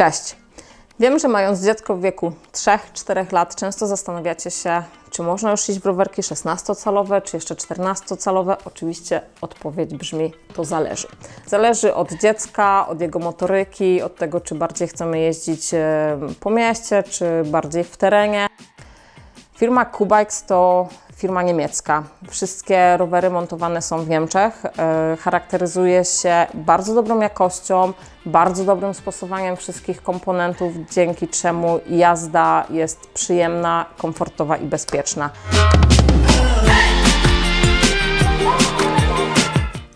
Cześć. Wiem, że mając dziecko w wieku 3-4 lat, często zastanawiacie się, czy można już iść w rowerki 16-calowe, czy jeszcze 14-calowe. Oczywiście odpowiedź brzmi: to zależy. Zależy od dziecka, od jego motoryki, od tego, czy bardziej chcemy jeździć e, po mieście, czy bardziej w terenie. Firma Kubikes to firma niemiecka. Wszystkie rowery montowane są w Niemczech. E, Charakteryzuje się bardzo dobrą jakością, bardzo dobrym stosowaniem wszystkich komponentów, dzięki czemu jazda jest przyjemna, komfortowa i bezpieczna.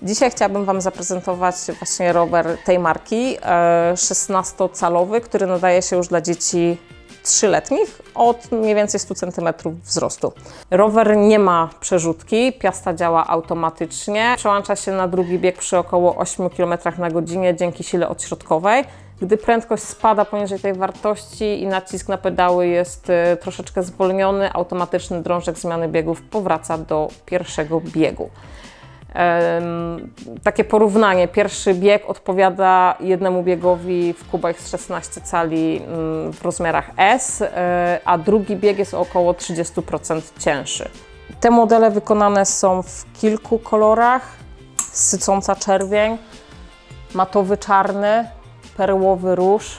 Dzisiaj chciałabym Wam zaprezentować właśnie rower tej marki, e, 16-calowy, który nadaje się już dla dzieci trzyletnich od mniej więcej 100 cm wzrostu. Rower nie ma przerzutki, piasta działa automatycznie, przełącza się na drugi bieg przy około 8 km na godzinę dzięki sile odśrodkowej. Gdy prędkość spada poniżej tej wartości i nacisk na pedały jest e, troszeczkę zwolniony, automatyczny drążek zmiany biegów powraca do pierwszego biegu. Takie porównanie. Pierwszy bieg odpowiada jednemu biegowi w kubach z 16 cali mm, w rozmiarach S, e, a drugi bieg jest około 30% cięższy. Te modele wykonane są w kilku kolorach. Sycąca czerwień, matowy czarny, perłowy róż,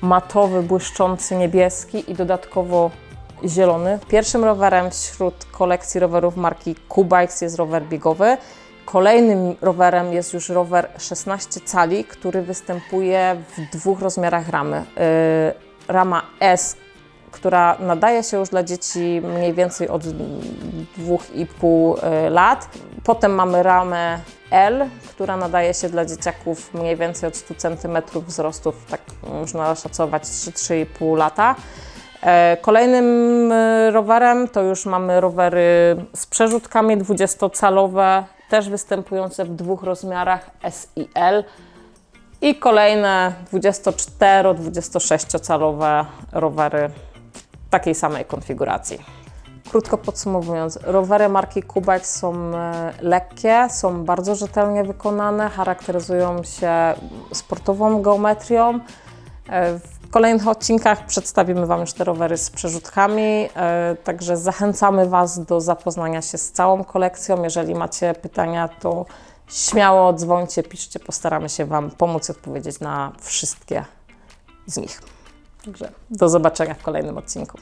matowy błyszczący niebieski i dodatkowo zielony. Pierwszym rowerem wśród kolekcji rowerów marki Kubikes jest rower biegowy. Kolejnym rowerem jest już rower 16 cali, który występuje w dwóch rozmiarach ramy. Yy, rama S, która nadaje się już dla dzieci mniej więcej od 2,5 lat. Potem mamy ramę L, która nadaje się dla dzieciaków mniej więcej od 100 cm wzrostów, tak można szacować 3-3,5 lata. E, Kolejnym e, rowerem to już mamy rowery z przerzutkami 20-calowe, też występujące w dwóch rozmiarach S i L. I kolejne 24-26-calowe rowery w takiej samej konfiguracji. Krótko podsumowując, rowery marki Kubek są e, lekkie, są bardzo rzetelnie wykonane, charakteryzują się sportową geometrią. Kolejnych odcinkach przedstawimy Wam już te rowery z przerzutkami, e, także zachęcamy Was do zapoznania się z całą kolekcją. Jeżeli macie pytania, to śmiało dzwońcie, piszcie, postaramy się Wam pomóc odpowiedzieć na wszystkie z nich. Także do zobaczenia w kolejnym odcinku.